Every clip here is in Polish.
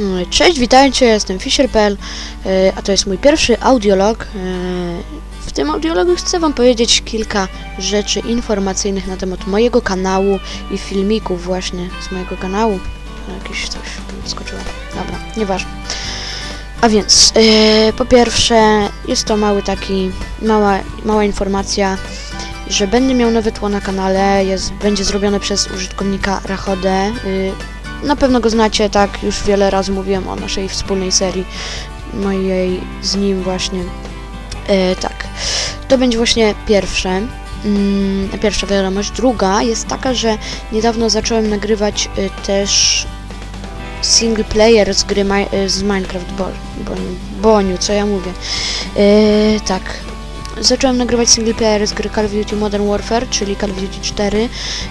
Mm, Cześć, witajcie, jestem Fisher.pl, e, a to jest mój pierwszy audiolog. E, W tym audiologu chcę wam powiedzieć kilka rzeczy informacyjnych na temat mojego kanału i filmików właśnie z mojego kanału. Jakieś coś skoczyło. Dobra, nieważne. A więc, e, po pierwsze, jest to mały taki, mała, mała informacja, że będę miał nowe tło na kanale, jest, będzie zrobione przez użytkownika Rachodę. Na pewno go znacie, tak, już wiele razy mówiłem o naszej wspólnej serii, mojej z nim właśnie. E, tak, to będzie właśnie pierwsze. Mm, pierwsza wiadomość. Druga jest taka, że niedawno zacząłem nagrywać y, też single player z gry y, z Minecraft Bo, Boniu, co ja mówię. E, tak, zacząłem nagrywać single player z gry Call of Duty Modern Warfare, czyli Call of Duty 4.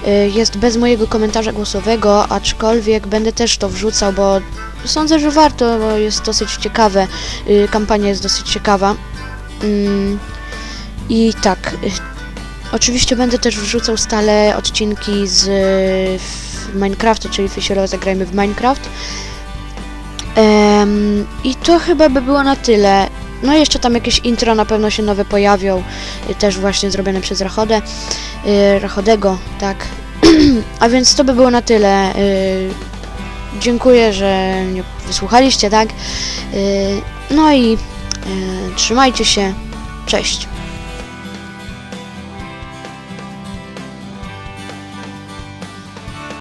Y, Jest bez mojego komentarza głosowego, aczkolwiek będę też to wrzucał, bo sądzę, że warto, bo jest dosyć ciekawe. Y, Kampania jest dosyć ciekawa. Ym, I tak, y, oczywiście będę też wrzucał stale odcinki z w Minecrafta, czyli Fisherowe zagrajmy w Minecraft. I to chyba by było na tyle. No i jeszcze tam jakieś intro na pewno się nowe pojawią, y, też właśnie zrobione przez Rachodę, y, Rachodego, tak. A więc to by było na tyle. y, Dziękuję, że mnie wysłuchaliście, tak. No i trzymajcie się. Cześć.